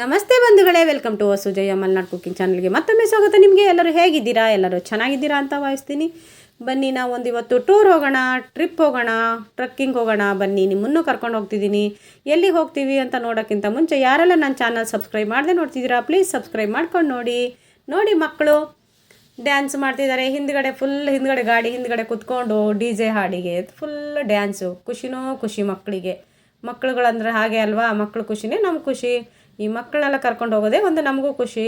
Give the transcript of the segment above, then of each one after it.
ನಮಸ್ತೆ ಬಂಧುಗಳೇ, welcome to Sujaya Malnad cooking ಚಾನಲ್ಗೆ ಮತ್ತೊಮ್ಮೆ ಸ್ವಾಗತ. ನಿಮಗೆ ಎಲ್ಲರೂ ಹೇಗಿದ್ದೀರಾ? ಎಲ್ಲರೂ ಚೆನ್ನಾಗಿದ್ದೀರಾ ಅಂತ ಭಾವಿಸ್ತೀನಿ. ಬನ್ನಿ ನಾವು ಒಂದು ಇವತ್ತು ಟೂರ್ ಹೋಗೋಣ, ಟ್ರಿಪ್ ಹೋಗೋಣ, ಟ್ರಕ್ಕಿಂಗ್ ಹೋಗೋಣ. ಬನ್ನಿ, ನಿಮ್ಮನ್ನು ಕರ್ಕೊಂಡು ಹೋಗ್ತಿದ್ದೀನಿ. ಎಲ್ಲಿ ಹೋಗ್ತೀವಿ ಅಂತ ನೋಡೋಕ್ಕಿಂತ ಮುಂಚೆ ಯಾರೆಲ್ಲ ನನ್ನ ಚಾನಲ್ ಸಬ್ಸ್ಕ್ರೈಬ್ ಮಾಡದೆ ನೋಡ್ತಿದ್ದೀರಾ, ಪ್ಲೀಸ್ ಸಬ್ಸ್ಕ್ರೈಬ್ ಮಾಡ್ಕೊಂಡು ನೋಡಿ. ನೋಡಿ ಮಕ್ಕಳು, ಡ್ಯಾನ್ಸ್ ಮಾಡ್ತಿದ್ದಾರೆ. ಹಿಂದ್ಗಡೆ ಫುಲ್ ಹಿಂದ್ಗಡೆ ಗಾಡಿ, ಹಿಂದ್ಗಡೆ ಕುತ್ಕೊಂಡು ಡಿ ಜೆ ಹಾಡಿಗೆ. Full dance. ಖುಷಿನೋ ಖುಷಿ ಮಕ್ಕಳಿಗೆ. ಮಕ್ಕಳುಗಳಂದ್ರೆ ಹಾಗೆ ಅಲ್ವಾ? ಮಕ್ಕಳು ಖುಷಿನೇ ನಮ್ಗೆ ಖುಷಿ. ಈ ಮಕ್ಕಳನ್ನೆಲ್ಲ ಕರ್ಕೊಂಡು ಹೋಗೋದೇ ಒಂದು ನಮಗೂ ಖುಷಿ.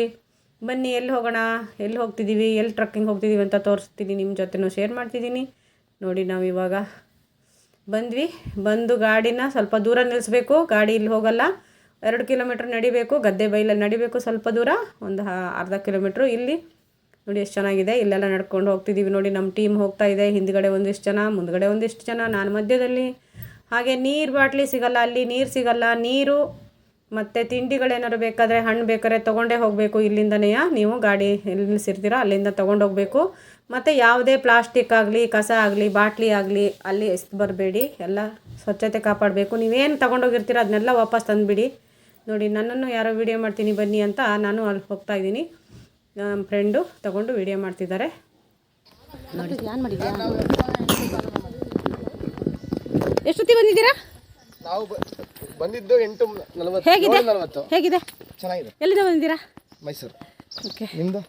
ಬನ್ನಿ, ಎಲ್ಲಿ ಹೋಗೋಣ? ಎಲ್ಲಿ ಹೋಗ್ತಿದ್ದೀವಿ? ಎಲ್ಲಿ ಟ್ರಕ್ಕಿಂಗ್ ಹೋಗ್ತಿದ್ದೀವಿ ಅಂತ ತೋರಿಸ್ತೀನಿ ನಿಮ್ಮ ಜೊತೆನೂ ಶೇರ್ ಮಾಡ್ತಿದ್ದೀನಿ. ನೋಡಿ ನಾವು ಇವಾಗ ಬಂದ್ವಿ. ಬಂದು ಗಾಡಿನ ಸ್ವಲ್ಪ ದೂರ ನಿಲ್ಲಿಸ್ಬೇಕು ಗಾಡಿ ಇಲ್ಲಿ ಹೋಗಲ್ಲ. ಎರಡು ಕಿಲೋಮೀಟ್ರ್ ನಡಿಬೇಕು. ಗದ್ದೆ ಬೈಲಲ್ಲಿ ನಡಿಬೇಕು ಸ್ವಲ್ಪ ದೂರ. ಒಂದು ಅರ್ಧ ಕಿಲೋಮೀಟ್ರು ಇಲ್ಲಿ. ನೋಡಿ ಎಷ್ಟು ಚೆನ್ನಾಗಿದೆ. ಇಲ್ಲೆಲ್ಲ ನಡ್ಕೊಂಡು ಹೋಗ್ತಿದ್ದೀವಿ ನೋಡಿ. ನಮ್ಮ ಟೀಮ್ ಹೋಗ್ತಾ ಇದೆ. ಹಿಂದ್ಗಡೆ ಒಂದಿಷ್ಟು ಜನ, ಮುಂದ್ಗಡೆ ಒಂದಿಷ್ಟು ಜನ. ನಾನು ಮಧ್ಯದಲ್ಲಿ. ಹಾಗೆ ನೀರು ಬಾಟ್ಲಿ ಸಿಗಲ್ಲ, ಅಲ್ಲಿ ನೀರು ಸಿಗಲ್ಲ. ನೀರು ಮತ್ತು ತಿಂಡಿಗಳೇನಾದ್ರು ಬೇಕಾದರೆ ಹಣ್ಣು ಬೇಕಾದ್ರೆ ತೊಗೊಂಡೇ ಹೋಗಬೇಕು ಇಲ್ಲಿಂದನೇ. ನೀವು ಗಾಡಿ ಎಲ್ಲಿ ನಿಲ್ಲಿಸಿರ್ತೀರ ಅಲ್ಲಿಂದ ತೊಗೊಂಡು ಹೋಗಬೇಕು. ಮತ್ತು ಯಾವುದೇ ಪ್ಲಾಸ್ಟಿಕ್ ಆಗಲಿ, ಕಸ ಆಗಲಿ, ಬಾಟ್ಲಿ ಆಗಲಿ, ಅಲ್ಲಿ ಎಸ್ದು ಬರಬೇಡಿ, ಎಲ್ಲ ಸ್ವಚ್ಛತೆ ಕಾಪಾಡಬೇಕು. ನೀವೇನು ತೊಗೊಂಡೋಗಿರ್ತೀರ ಅದನ್ನೆಲ್ಲ ವಾಪಸ್ ತಂದುಬಿಡಿ. ನೋಡಿ, ನನ್ನನ್ನು ಯಾರೋ ವಿಡಿಯೋ ಮಾಡ್ತೀನಿ ಬನ್ನಿ ಅಂತ ನಾನು ಅಲ್ಲಿ ಹೋಗ್ತಾ ಇದ್ದೀನಿ. ನಮ್ಮ ಫ್ರೆಂಡು ತೊಗೊಂಡು ವಿಡಿಯೋ ಮಾಡ್ತಿದ್ದಾರೆ. ಎಷ್ಟೊತ್ತಿಗೆ ಬಂದಿದ್ದೀರಾ? ಬಂದಿದ್ದು ಎಂಟು ಹೇಗಿದೆ? ನಲವತ್ತು. ಹೇಗಿದೆ? ಚೆನ್ನಾಗಿದೆ. ಎಲ್ಲಿಂದ ಬಂದಿದ್ದೀರಾ? ಮೈಸೂರು. ಓಕೆ. ನಿಮ್ದು?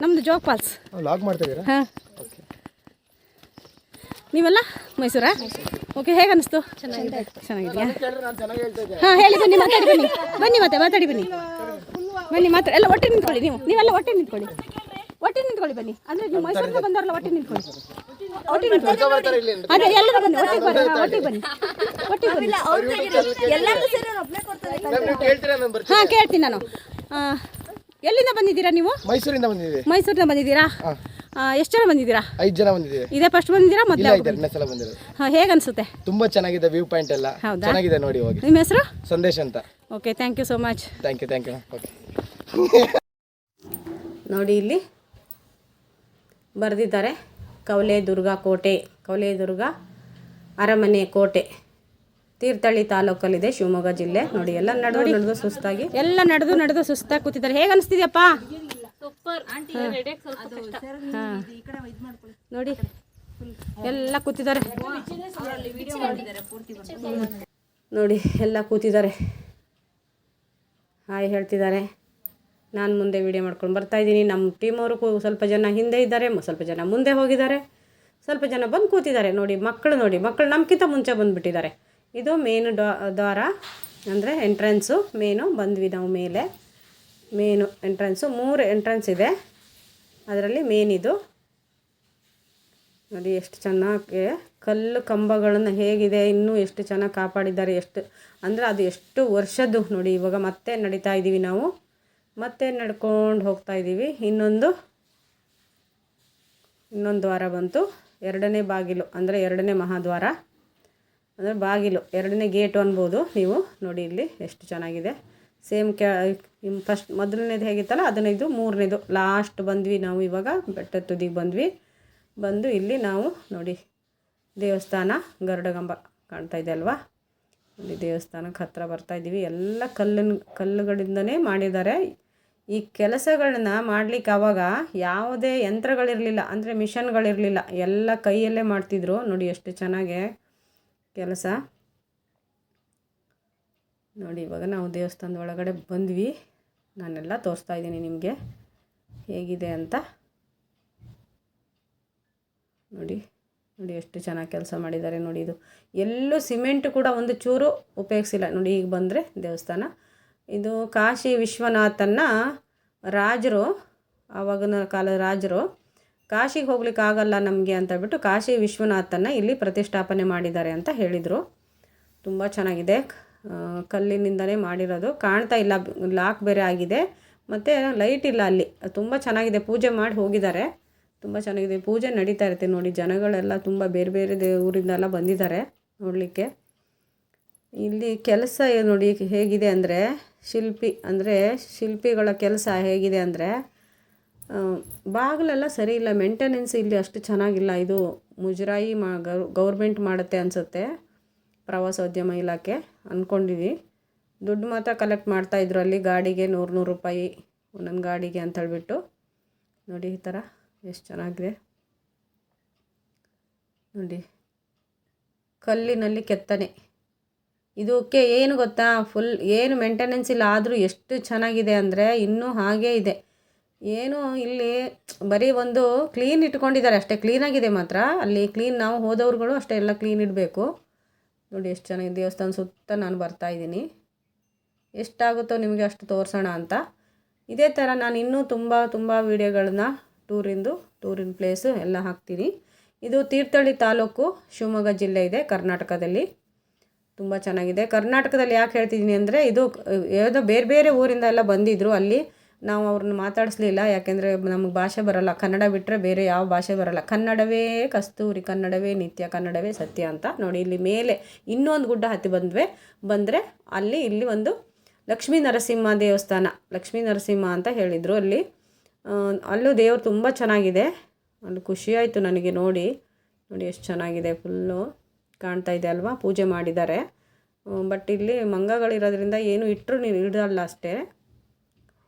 ನಮ್ಮದು ಜೋಗ್ ಫಾಲ್ಸ್. ಲಾಗ್ ಮಾಡ್ತಾ ಇದ್ದೀರಾ ಹಾಂ. ಓಕೆ. ನೀವೆಲ್ಲ? ಮೈಸೂರಾ? ಓಕೆ ಹೇಗೆ ಅನಿಸ್ತು? ಚೆನ್ನಾಗಿದೆಯಾ? ನಾನು ಚೆನ್ನಾಗಿ ಹೇಳ್ತಾ ಇದ್ದೆ. ಹಾಂ ಹೇಳಿ ಬನ್ನಿ ಮಾತಾಡಿ ಬನ್ನಿ. ಬನ್ನಿ ಮತ್ತೆ ಮಾತಾಡಿ ಬನ್ನಿ. ಬನ್ನಿ ಮಾತಾಡಿ ಎಲ್ಲ ಒಟ್ಟಿಗೆ ನಿಂತ್ಕೊಳ್ಳಿ ನೀವು. ನೀವೆಲ್ಲ ಒಟ್ಟೆ ನಿಂತ್ಕೊಳ್ಳಿ. ಒಟ್ಟಿಗೆ ನಿಂತ್ಕೊಳ್ಳಿ ಬನ್ನಿ. ಅಂದರೆ ನೀವು ಮೈಸೂರಿಂದ ಬಂದವರಲ್ಲ ಒಟ್ಟಿಗೆ ನಿಂತ್ಕೊಳ್ಳಿ. ಅದೇ ಎಲ್ಲರೂ ಬನ್ನಿ ಒಟ್ಟಿಗೆ ಬನ್ನಿ ಹಾಂ, ಒಟ್ಟಿಗೆ ಬನ್ನಿ ಒಟ್ಟಿಗೆ ಬನ್ನಿ. ಮ್ಯಾಮ್ ನೀವು ಕೇಳ್ತೀರಾ ನಾನು ಬರ್ತೀನಿ ಹಾಂ ಕೇಳ್ತೀನಿ ನಾನು. ಎಲ್ಲಿಂದ ಬಂದಿದ್ದೀರಾ ನೀವು? ಮೈಸೂರಿಂದ ಬಂದಿದ್ದೀವಿ. ಮೈಸೂರಿಂದ ಬಂದಿದ್ದೀರಾ? ಎಷ್ಟು ಜನ ಬಂದಿದ್ದೀರಾ? ಐದು ಜನ ಬಂದಿದ್ದೀವಿ. ಇದೇ ಫಸ್ಟ್ ಬಂದಿದ್ದೀರಾ ಮೊದಲೇ ಎರಡನೇ ಸಲ ಬಂದಿರೋದು. ಹಾಂ ಹೇಗೆ ಅನಿಸುತ್ತೆ? ತುಂಬಾ ಚೆನ್ನಾಗಿದೆ ವ್ಯೂ ಪಾಯಿಂಟ್ ಎಲ್ಲ? ಚೆನ್ನಾಗಿದೆ ನೋಡಿ ಹೋಗಿ. ನಿಮ್ಮ ಹೆಸರು? ಸಂದೇಶ್ ಅಂತ. Okay thank you so much thank you thank you okay ನೋಡಿ ಇಲ್ಲಿ ಬರೆದಿದ್ದಾರೆ. ಕವಲೆ ದುರ್ಗ ಕೋಟೆ ಕವಲೆ ದುರ್ಗ ಅರಮನೆ ಕೋಟೆ ತೀರ್ಥಹಳ್ಳಿ ತಾಲೂಕಲ್ಲಿದೆ ಶಿವಮೊಗ್ಗ ಜಿಲ್ಲೆ. ನೋಡಿ ಎಲ್ಲ ನಡೆದು ನಡೆದು ಸುಸ್ತಾಗಿ. ಎಲ್ಲ ನಡೆದು ನಡೆದು ಸುಸ್ತಾಗಿ ಕೂತಿದ್ದಾರೆ. ಹೇಗೆ ಅನಿಸ್ತಿದ್ಯಪ್ಪ? ನೋಡಿ ಎಲ್ಲ ಕೂತಿದ್ದಾರೆ. ನೋಡಿ ಎಲ್ಲ ಕೂತಿದ್ದಾರೆ. ಹಾಯ್ ಹೇಳ್ತಿದ್ದಾರೆ. ನಾನು ಮುಂದೆ ವೀಡಿಯೋ ಮಾಡ್ಕೊಂಡು ಬರ್ತಾ ಇದ್ದೀನಿ. ನಮ್ಮ ಟೀಮ್ ಅವರು ಸ್ವಲ್ಪ ಜನ ಹಿಂದೆ ಇದ್ದಾರೆ ಸ್ವಲ್ಪ ಜನ ಮುಂದೆ ಹೋಗಿದ್ದಾರೆ. ಸ್ವಲ್ಪ ಜನ ಬಂದು ಕೂತಿದ್ದಾರೆ. ನೋಡಿ ಮಕ್ಕಳು ನೋಡಿ ಮಕ್ಕಳು ನಮ್ಗಿಂತ ಮುಂಚೆ ಬಂದುಬಿಟ್ಟಿದ್ದಾರೆ. ಇದು ಮೇನು ದ್ವಾರ, ಅಂದರೆ ಎಂಟ್ರೆನ್ಸು ಮೇನು ಬಂದ್ವಿ ನಾವು ಮೇಲೆ. ಮೇನು ಎಂಟ್ರೆನ್ಸು ಮೂರು ಎಂಟ್ರೆನ್ಸ್ ಇದೆ. ಅದರಲ್ಲಿ ಮೇನ್ ಇದು. ನೋಡಿ, ಎಷ್ಟು ಚೆನ್ನಾಗಿ ಕಲ್ಲು ಕಂಬಗಳನ್ನು ಹೇಗಿದೆ, ಇನ್ನೂ ಎಷ್ಟು ಚೆನ್ನಾಗಿ ಕಾಪಾಡಿದ್ದಾರೆ, ಎಷ್ಟು, ಅಂದರೆ ಅದು ಎಷ್ಟು ವರ್ಷದ್ದು. ನೋಡಿ, ಇವಾಗ ಮತ್ತೆ ನಡೀತಾ ಇದ್ದೀವಿ ನಾವು. ಮತ್ತೆ ನಡ್ಕೊಂಡು ಹೋಗ್ತಾ ಇದ್ದೀವಿ ಇನ್ನೊಂದು ಇನ್ನೊಂದು ದ್ವಾರ ಬಂತು. ಎರಡನೇ ಬಾಗಿಲು, ಅಂದರೆ ಎರಡನೇ ಮಹಾದ್ವಾರ. ಅಂದರೆ ಬಾಗಿಲು, ಎರಡನೇ ಗೇಟು ಅನ್ಬೋದು ನೀವು. ನೋಡಿ ಇಲ್ಲಿ ಎಷ್ಟು ಚೆನ್ನಾಗಿದೆ. ಸೇಮ್ ಕ್ಯಾ ಫಸ್ಟ್, ಮೊದಲನೇದು ಹೇಗಿತ್ತಲ್ಲ ಅದನ್ನ ಇದು ಮೂರನೇದು. ಲಾಸ್ಟ್ ಬಂದ್ವಿ ನಾವು ಇವಾಗ, ಬೆಟ್ಟ ತುದಿಗೆ ಬಂದ್ವಿ. ಬಂದು ಇಲ್ಲಿ ನಾವು ನೋಡಿ ದೇವಸ್ಥಾನ ಗರುಡಗಂಬ ಕಾಣ್ತಾ ಇದೆ ಅಲ್ವಾ? ಇಲ್ಲಿ ದೇವಸ್ಥಾನಕ್ಕೆ ಹತ್ತಿರ ಬರ್ತಾ ಇದ್ದೀವಿ. ಎಲ್ಲ ಕಲ್ಲಿನ, ಕಲ್ಲುಗಳಿಂದನೇ ಮಾಡಿದ್ದಾರೆ. ಈ ಕೆಲಸಗಳನ್ನ ಮಾಡ್ಲಿಕ್ಕೆ ಆವಾಗ ಯಾವುದೇ ಯಂತ್ರಗಳಿರಲಿಲ್ಲ, ಅಂದರೆ ಮಿಷನ್ಗಳಿರಲಿಲ್ಲ, ಎಲ್ಲ ಕೈಯಲ್ಲೇ ಮಾಡ್ತಿದ್ರು. ನೋಡಿ ಎಷ್ಟು ಚೆನ್ನಾಗೆ ಕೆಲಸ. ನೋಡಿ, ಇವಾಗ ನಾವು ದೇವಸ್ಥಾನದ ಒಳಗಡೆ ಬಂದ್ವಿ. ನಾನೆಲ್ಲ ತೋರಿಸ್ತಾ ಇದ್ದೀನಿ ನಿಮಗೆ ಹೇಗಿದೆ ಅಂತ. ನೋಡಿ. ನೋಡಿ ಎಷ್ಟು ಚೆನ್ನಾಗಿ ಕೆಲಸ ಮಾಡಿದ್ದಾರೆ ನೋಡಿ ಇದು. ಎಲ್ಲೂ ಸಿಮೆಂಟ್ ಕೂಡ ಒಂದು ಚೂರು ಉಪಯೋಗಿಸಿಲ್ಲ. ನೋಡಿ ಈಗ ಬಂದರೆ ದೇವಸ್ಥಾನ. ಇದು ಕಾಶಿ ವಿಶ್ವನಾಥನ ರಾಜರು, ಆವಾಗಿನ ಕಾಲದ ರಾಜರು, ಕಾಶಿಗೆ ಹೋಗ್ಲಿಕ್ಕೆ ಆಗಲ್ಲ ನಮಗೆ ಅಂತ ಹೇಳ್ಬಿಟ್ಟು ಕಾಶಿ ವಿಶ್ವನಾಥನ ಇಲ್ಲಿ ಪ್ರತಿಷ್ಠಾಪನೆ ಮಾಡಿದ್ದಾರೆ ಅಂತ ಹೇಳಿದರು. ತುಂಬ ಚೆನ್ನಾಗಿದೆ. ಕಲ್ಲಿನಿಂದಲೇ ಮಾಡಿರೋದು. ಕಾಣ್ತಾ ಇಲ್ಲ, ಲಾಕ್ ಬೇರೆ ಆಗಿದೆ. ಮತ್ತು ಲೈಟ್ ಇಲ್ಲ ಅಲ್ಲಿ. ತುಂಬ ಚೆನ್ನಾಗಿದೆ. ಪೂಜೆ ಮಾಡಿ ಹೋಗಿದ್ದಾರೆ. ತುಂಬ ಚೆನ್ನಾಗಿದೆ. ಪೂಜೆ ನಡೀತಾ ಇರುತ್ತೆ ನೋಡಿ. ಜನಗಳೆಲ್ಲ ತುಂಬ ಬೇರೆ ಬೇರೆ ದೇ ಊರಿಂದೆಲ್ಲ ಬಂದಿದ್ದಾರೆ ನೋಡಲಿಕ್ಕೆ. ಇಲ್ಲಿ ಕೆಲಸ ನೋಡಿ ಹೇಗಿದೆ ಅಂದರೆ, ಶಿಲ್ಪಿ ಅಂದರೆ ಶಿಲ್ಪಿಗಳ ಕೆಲಸ ಹೇಗಿದೆ ಅಂದರೆ ಬಾಗಿಲೆಲ್ಲ ಸರಿ ಇಲ್ಲ. ಮೇಂಟೆನೆನ್ಸ್ ಇಲ್ಲಿ ಅಷ್ಟು ಚೆನ್ನಾಗಿಲ್ಲ. ಇದು ಮುಜರಾಯಿ ಮಾ ಗೌರ್ಮೆಂಟ್ ಮಾಡುತ್ತೆ ಅನಿಸುತ್ತೆ. ಪ್ರವಾಸೋದ್ಯಮ ಇಲಾಖೆ ಅಂದ್ಕೊಂಡಿದ್ವಿ ದುಡ್ಡು ಮಾತ್ರ ಕಲೆಕ್ಟ್ ಮಾಡ್ತಾಯಿದ್ರು ಅಲ್ಲಿ. ಗಾಡಿಗೆ ನೂರು ನೂರು ರೂಪಾಯಿ ಒಂದೊಂದು ಗಾಡಿಗೆ ಅಂತ ಹೇಳ್ಬಿಟ್ಟು ನೋಡಿ ಈ ಥರ ಎಷ್ಟು ಚೆನ್ನಾಗಿದೆ? ನೋಡಿ. ಕಲ್ಲಿನಲ್ಲಿ ಕೆತ್ತನೆ. ಇದಕ್ಕೆ ಏನು ಗೊತ್ತಾ? ಫುಲ್ ಏನು ಮೇಂಟೆನೆನ್ಸ್ ಇಲ್ಲ, ಆದರೂ ಎಷ್ಟು ಚೆನ್ನಾಗಿದೆ ಅಂದರೆ ಇನ್ನೂ ಹಾಗೇ ಇದೆ. ಏನು ಇಲ್ಲಿ ಬರೀ ಒಂದು ಕ್ಲೀನ್ ಇಟ್ಕೊಂಡಿದ್ದಾರೆ ಅಷ್ಟೇ. ಕ್ಲೀನಾಗಿದೆ ಮಾತ್ರ. ಅಲ್ಲಿ ಕ್ಲೀನ್ ನಾವು ಹೋದವ್ರುಗಳು ಅಷ್ಟೇ, ಎಲ್ಲ ಕ್ಲೀನ್ ಇಡಬೇಕು. ನೋಡಿ ಎಷ್ಟು ಚೆನ್ನಾಗಿದೆ. ದೇವಸ್ಥಾನ ಸುತ್ತ ನಾನು ಬರ್ತಾ ಇದ್ದೀನಿ. ಎಷ್ಟಾಗುತ್ತೋ ನಿಮಗೆ ಅಷ್ಟು ತೋರಿಸೋಣ ಅಂತ. ಇದೇ ಥರ ನಾನು ಇನ್ನೂ ತುಂಬ ತುಂಬ ವೀಡಿಯೋಗಳನ್ನ ಟೂರಿಂದು, ಟೂರಿನ ಪ್ಲೇಸು ಎಲ್ಲ ಹಾಕ್ತೀನಿ. ಇದು ತೀರ್ಥಹಳ್ಳಿ ತಾಲೂಕು, ಶಿವಮೊಗ್ಗ ಜಿಲ್ಲೆ ಇದೆ, ಕರ್ನಾಟಕದಲ್ಲಿ. ತುಂಬ ಚೆನ್ನಾಗಿದೆ. ಕರ್ನಾಟಕದಲ್ಲಿ ಯಾಕೆ ಹೇಳ್ತಿದ್ದೀನಿ ಅಂದರೆ ಇದು ಯಾವುದೋ ಬೇರೆ ಬೇರೆ ಊರಿಂದ ಎಲ್ಲ ಬಂದಿದ್ದರು ಅಲ್ಲಿ. ನಾವು ಅವ್ರನ್ನ ಮಾತಾಡಿಸ್ಲಿಲ್ಲ, ಯಾಕೆಂದರೆ ನಮಗೆ ಭಾಷೆ ಬರಲ್ಲ. ಕನ್ನಡ ಬಿಟ್ಟರೆ ಬೇರೆ ಯಾವ ಭಾಷೆ ಬರಲ್ಲ. ಕನ್ನಡವೇ ಕಸ್ತೂರಿ, ಕನ್ನಡವೇ ನಿತ್ಯ, ಕನ್ನಡವೇ ಸತ್ಯ ಅಂತ ನೋಡಿ ಇಲ್ಲಿ ಮೇಲೆ ಇನ್ನೊಂದು ಗುಡ್ಡ ಹತ್ತಿ ಬಂದ್ವೆ. ಬಂದರೆ ಅಲ್ಲಿ ಇಲ್ಲಿ ಒಂದು ಲಕ್ಷ್ಮೀ ನರಸಿಂಹ ದೇವಸ್ಥಾನ, ಲಕ್ಷ್ಮೀ ನರಸಿಂಹ ಅಂತ ಹೇಳಿದರು ಅಲ್ಲಿ. ಅಲ್ಲೂ ದೇವರು ತುಂಬ ಚೆನ್ನಾಗಿದೆ. ಅಲ್ಲಿ ಖುಷಿಯಾಯಿತು ನನಗೆ ನೋಡಿ. ನೋಡಿ ಎಷ್ಟು ಚೆನ್ನಾಗಿದೆ ಫುಲ್ಲು ಕಾಣ್ತಾ ಇದೆ ಅಲ್ವಾ? ಪೂಜೆ ಮಾಡಿದ್ದಾರೆ. ಬಟ್ ಇಲ್ಲಿ ಮಂಗಗಳಿರೋದ್ರಿಂದ ಏನು ಇಟ್ಟರು ನೀನು ಇಡಲ್ಲ ಅಷ್ಟೇ.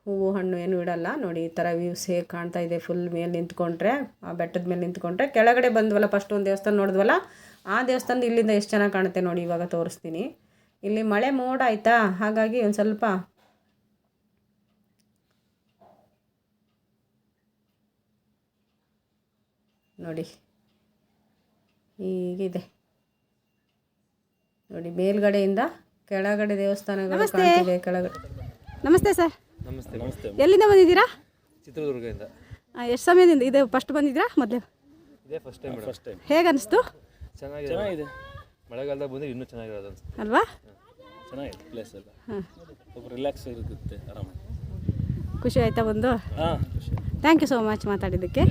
ಹೂವು, ಹಣ್ಣು ಏನು ಇಡಲ್ಲ. ನೋಡಿ ಈ ಥರ ವ್ಯೂಸ್ ಹೇಗೆ ಕಾಣ್ತಾ ಇದೆ ಫುಲ್ ಮೇಲೆ ನಿಂತ್ಕೊಂಡ್ರೆ. ಆ ಬೆಟ್ಟದ ಮೇಲೆ ನಿಂತ್ಕೊಂಡ್ರೆ. ಕೆಳಗಡೆ ಬಂದ್ವಲ್ಲ ಫಸ್ಟ್ ಒಂದು ದೇವಸ್ಥಾನ ನೋಡಿದ್ವಲ್ಲ, ಆ ದೇವಸ್ಥಾನದ ಇಲ್ಲಿಂದ ಎಷ್ಟು ಚೆನ್ನಾಗಿ ಕಾಣುತ್ತೆ ನೋಡಿ ಇವಾಗ ತೋರಿಸ್ತೀನಿ. ಇಲ್ಲಿ ಮಳೆ ಮೋಡ ಆಯಿತಾ? ಹಾಗಾಗಿ ಒಂದು ಸ್ವಲ್ಪ ನೋಡಿ. ಹೀಗಿದೆ. ನೋಡಿ ಮೇಲ್ಗಡೆಯಿಂದ ಕೆಳಗಡೆ ದೇವಸ್ಥಾನಗಳು ಕಾಣ್ತಿದೆ ಕೆಳಗಡೆ. ನಮಸ್ತೆ ಸರ್. ನಮಸ್ತೆ ನಮಸ್ತೆ. ಎಲ್ಲಿಂದ ಬಂದಿದ್ದೀರಾ? ಚಿತ್ರದುರ್ಗದಿಂದ. ಎಷ್ಟು ಸಮಯದಿಂದ ಇದೆ? ಫಸ್ಟ್ ಬಂದಿದ್ದೀರಾ? ಮೊದಲು? ಇದೇ ಫಸ್ಟ್ ಟೈಮ್ ಫಸ್ಟ್ ಟೈಮ್ ಹೇಗೆ ಅನಿಸ್ತು ಚೆನ್ನಾಗಿದೆ. ಚೆನ್ನಾಗಿದೆ. ಮಳೆಗಾಲದಾಗ ಬಂದರೆ ಇನ್ನೂ ಚೆನ್ನಾಗಿರೋದು ಅನ್ಸುತ್ತೆ. ಅಲ್ವಾ? ಚೆನ್ನಾಗಿದೆ ಪ್ಲೇಸ್ ಎಲ್ಲ. ಸ್ವಲ್ಪ ರಿಲ್ಯಾಕ್ಸ್ ಇರುತ್ತೆ ಆರಾಮಾಗಿ. ಖುಷಿ ಆಯ್ತಾ ಬಂದು? ಹಾಂ ಖುಷಿ. ಥ್ಯಾಂಕ್ ಯು ಸೋ ಮಚ್ ಮಾತಾಡಿದ್ದಕ್ಕೆ.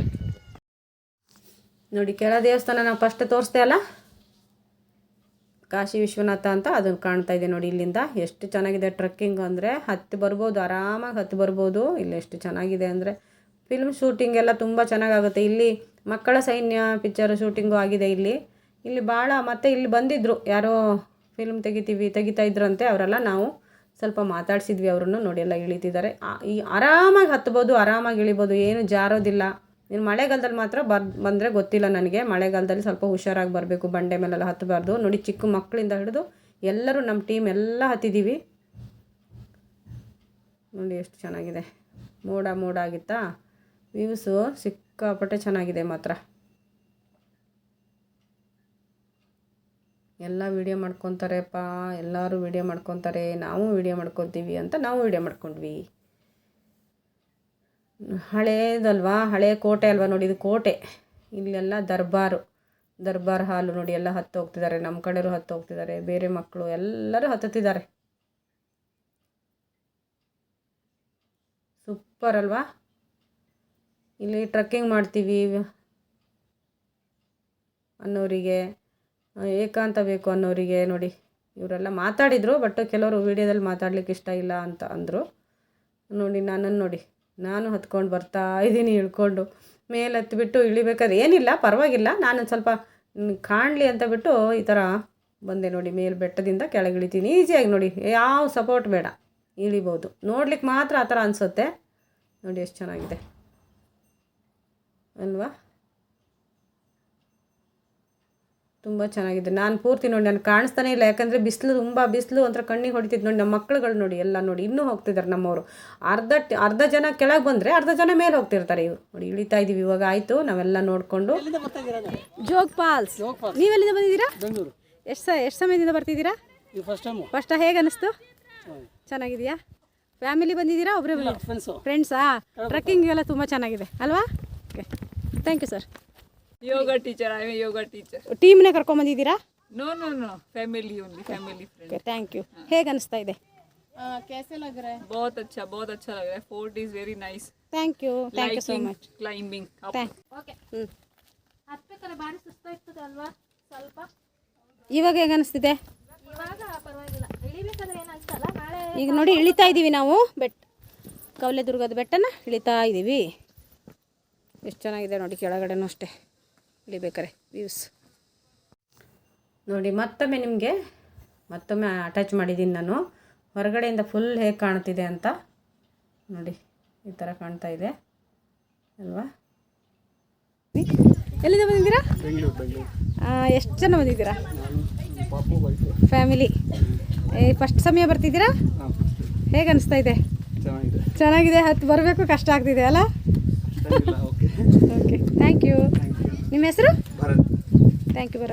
ನೋಡಿ, ಕೆಳ ದೇವಸ್ಥಾನ ನಾವು ಫಸ್ಟ್ ತೋರಿಸ್ದೆ ಅಲ್ಲ? ಕಾಶಿ ವಿಶ್ವನಾಥ ಅಂತ ಅದನ್ನು ಕಾಣ್ತಾ ಇದೆ ನೋಡಿ ಇಲ್ಲಿಂದ. ಎಷ್ಟು ಚೆನ್ನಾಗಿದೆ ಟ್ರಕ್ಕಿಂಗ್ ಅಂದರೆ, ಹತ್ತು ಬರ್ಬೋದು, ಆರಾಮಾಗಿ ಹತ್ತು ಬರ್ಬೋದು. ಇಲ್ಲಿ ಎಷ್ಟು ಚೆನ್ನಾಗಿದೆ ಅಂದರೆ ಫಿಲ್ಮ್ ಶೂಟಿಂಗ್ ಎಲ್ಲ ತುಂಬ ಚೆನ್ನಾಗಾಗುತ್ತೆ. ಇಲ್ಲಿ ಮಕ್ಕಳ ಸೈನ್ಯ ಪಿಕ್ಚರ್ ಶೂಟಿಂಗು ಆಗಿದೆ ಇಲ್ಲಿ. ಇಲ್ಲಿ ಭಾಳ ಮತ್ತೆ ಇಲ್ಲಿ ಬಂದಿದ್ದರು ಯಾರೋ ಫಿಲ್ಮ್ ತೆಗಿತೀವಿ, ತೆಗಿತಾ ಇದ್ರಂತೆ, ಅವರೆಲ್ಲ ನಾವು ಸ್ವಲ್ಪ ಮಾತಾಡಿಸಿದ್ವಿ, ಅವ್ರನ್ನು ನೋಡಿ ಎಲ್ಲ ಇಳಿತಿದ್ದಾರೆ. ಈ ಆರಾಮಾಗಿ ಹತ್ಬೋದು, ಆರಾಮಾಗಿ ಇಳಿಬೋದು, ಏನು ಜಾರೋದಿಲ್ಲ. ಇನ್ನು ಮಳೆಗಾಲದಲ್ಲಿ ಮಾತ್ರ ಬರ್, ಬಂದರೆ ಗೊತ್ತಿಲ್ಲ ನನಗೆ. ಮಳೆಗಾಲದಲ್ಲಿ ಸ್ವಲ್ಪ ಹುಷಾರಾಗಿ ಬರಬೇಕು, ಬಂಡೆ ಮೇಲೆಲ್ಲ ಹತ್ತಬಾರ್ದು ನೋಡಿ, ಚಿಕ್ಕ ಮಕ್ಕಳಿಂದ ಹಿಡಿದು ಎಲ್ಲರೂ ನಮ್ಮ ಟೀಮ್ ಎಲ್ಲ ಹತ್ತಿದ್ದೀವಿ ನೋಡಿ, ಎಷ್ಟು ಚೆನ್ನಾಗಿದೆ. ಮೋಡ ಮೋಡ ಆಗಿತ್ತಾ? ವ್ಯೂಸು ಸಿಕ್ಕಾಪಟ್ಟೆ ಚೆನ್ನಾಗಿದೆ ಮಾತ್ರ. ಎಲ್ಲ ವೀಡಿಯೋ ಮಾಡ್ಕೊತಾರೆಪ್ಪ. ಎಲ್ಲರೂ ವೀಡಿಯೋ ಮಾಡ್ಕೊತಾರೆ. ನಾವು ವೀಡಿಯೋ ಮಾಡ್ಕೊತೀವಿ ಅಂತ ನಾವು ವೀಡಿಯೋ ಮಾಡ್ಕೊಂಡ್ವಿ. ಹಳೇದಲ್ವಾ? ಹಳೆ ಕೋಟೆ ಅಲ್ವಾ ನೋಡಿ, ಇದು ಕೋಟೆ. ಇಲ್ಲೆಲ್ಲ ದರ್ಬಾರು. ದರ್ಬಾರ್ ಹಾಲು ನೋಡಿ, ಎಲ್ಲ ಹತ್ತು ಹೋಗ್ತಿದ್ದಾರೆ ನಮ್ಮ ಕಡೆಯವರು ಹತ್ತು ಹೋಗ್ತಿದ್ದಾರೆ ಬೇರೆ ಮಕ್ಕಳು ಎಲ್ಲರೂ ಹತ್ತುತ್ತಿದ್ದಾರೆ. ಸೂಪರ್ ಅಲ್ವಾ? ಇಲ್ಲಿ ಟ್ರಕ್ಕಿಂಗ್ ಮಾಡ್ತೀವಿ. ಅನ್ನೋರಿಗೆ, ಏಕಾಂತ ಬೇಕು ಅನ್ನೋರಿಗೆ ನೋಡಿ. ಇವರೆಲ್ಲ ಮಾತಾಡಿದರು, ಬಟ್ ಕೆಲವರು ವೀಡಿಯೋದಲ್ಲಿ ಮಾತಾಡ್ಲಿಕ್ಕೆ ಇಷ್ಟ ಇಲ್ಲ ಅಂತ ಅಂದರು. ನೋಡಿ, ನನ್ನನ್ನು ನೋಡಿ. ನಾನು ಹತ್ಕೊಂಡು ಬರ್ತಾ ಇದ್ದೀನಿ ಇಳ್ಕೊಂಡು. ಮೇಲೆ ಹತ್ಬಿಟ್ಟು ಇಳಿಬೇಕಾದ್ರೆ ಏನಿಲ್ಲ, ಪರವಾಗಿಲ್ಲ. ನಾನು ಸ್ವಲ್ಪ ಕಾಣಲಿ ಅಂತ ಬಿಟ್ಟು ಈ ಥರ ಬಂದೆ ನೋಡಿ, ಮೇಲೆ ಬೆಟ್ಟದಿಂದ ಕೆಳಗೆ ಇಳಿತೀನಿ. ಈಸಿಯಾಗಿ ನೋಡಿ, ಯಾವ ಸಪೋರ್ಟ್ ಬೇಡ. ಇಳಿಬೋದು. ನೋಡ್ಲಿಕ್ಕೆ ಮಾತ್ರ ಆ ಥರ ಅನಿಸುತ್ತೆ. ನೋಡಿ, ಎಷ್ಟು ಚೆನ್ನಾಗಿದೆ. ಅಲ್ವಾ? ತುಂಬ ಚೆನ್ನಾಗಿದೆ. ನಾನು ಪೂರ್ತಿ ನೋಡಿ ನಾನು ಕಾಣಿಸ್ತಾನೆ ಇಲ್ಲ. ಯಾಕಂದರೆ ಬಿಸಿಲು ತುಂಬ ಬಿಸಿಲು ಒಂಥರ ಕಣ್ಣಿಗೆ ಹೊಡಿತಿದ್ದು ನೋಡಿ ನಮ್ಮ ಮಕ್ಕಳುಗಳು ನೋಡಿ ಎಲ್ಲ ನೋಡಿ ಇನ್ನೂ ಹೋಗ್ತಿದ್ದಾರೆ ನಮ್ಮವರು. ಅರ್ಧ ಅರ್ಧ ಜನ ಕೆಳಗೆ ಬಂದರೆ ಅರ್ಧ ಜನ ಮೇಲೆ ಹೋಗ್ತಿರ್ತಾರೆ ಇವರು. ನೋಡಿ ಇಳಿತಾ ಇದ್ದೀವಿ ಇವಾಗ ಆಯಿತು ನಾವೆಲ್ಲ ನೋಡಿಕೊಂಡು. ಜೋಗ್ ಫಾಲ್ಸ್. ನೀವೆಲ್ಲಿಂದ ಬಂದಿದ್ದೀರಾ? ಬೆಂಗಳೂರು. ಎಷ್ಟು ಸ ಎಷ್ಟು ಸಮಯದಿಂದ ಬರ್ತಿದ್ದೀರಾ? ಫಸ್ಟ್ ಹೇಗೆ ಅನಿಸ್ತು? ಚೆನ್ನಾಗಿದೆಯಾ? ಫ್ಯಾಮಿಲಿ ಬಂದಿದ್ದೀರಾ? ಒಬ್ಬರೇ ಫ್ರೆಂಡ್ಸಾ ಟ್ರೆಕ್ಕಿಂಗ್ ಎಲ್ಲ ತುಂಬ ಚೆನ್ನಾಗಿದೆ ಅಲ್ವಾ? Okay thank you sir Yoga teacher. I'm a yoga teacher. ಟೀಮ್ನೇ ಕರ್ಕೊಂಬಂದಿದ್ದೀರಾ No, no, no. Family only. Family friend. Okay thank you ಹೇಗೆ ಅನಿಸ್ತಾ ಇದೆ बहुत अच्छा बहुत अच्छा लग रहा है fort is very nice thank you thank you so Lighting, much climbing up. Thank ಹ್ಞೂ ಇವಾಗ ಹೇಗೆ ಅನಿಸ್ತಿದೆ ಈಗ ನೋಡಿ ಇಳಿತಾ ಇದ್ದೀವಿ ನಾವು ಬೆಟ್ ಕವಲೆದುರ್ಗದ ಬೆಟ್ಟನ ಇಳಿತಾ ಇದ್ದೀವಿ ಎಷ್ಟು ಚೆನ್ನಾಗಿದೆ ನೋಡಿ ಕೆಳಗಡೆನೂ ಅಷ್ಟೇ ಇಳಿಬೇಕಾರೆ ವ್ಯೂಸ್ ನೋಡಿ ಮತ್ತೊಮ್ಮೆ ನಿಮಗೆ ಮತ್ತೊಮ್ಮೆ ಅಟ್ಯಾಚ್ ಮಾಡಿದ್ದೀನಿ ನಾನು. ಹೊರಗಡೆಯಿಂದ ಫುಲ್ ಹೇಗೆ ಕಾಣ್ತಿದೆ ಅಂತ. ನೋಡಿ ಈ ಥರ ಕಾಣ್ತಾ ಇದೆ. ಅಲ್ವಾ? ಎಲ್ಲಿಂದ ಬಂದಿದ್ದೀರಾ? ಎಷ್ಟು ಜನ ಬಂದಿದ್ದೀರಾ? ಫ್ಯಾಮಿಲಿ ಫಸ್ಟ್ ಸಮಯ ಬರ್ತಿದ್ದೀರಾ? ಹೇಗೆ ಅನಿಸ್ತಾ ಇದೆ? ಚೆನ್ನಾಗಿದೆ. ಹತ್ತು ಬರಬೇಕು ಕಷ್ಟ ಆಗ್ತಿದೆ ಅಲ್ಲ? ಓಕೆ ಥ್ಯಾಂಕ್ ಯು ನಿಮ್ಮ ಹೆಸರು? ಥ್ಯಾಂಕ್ ಯು ಬರ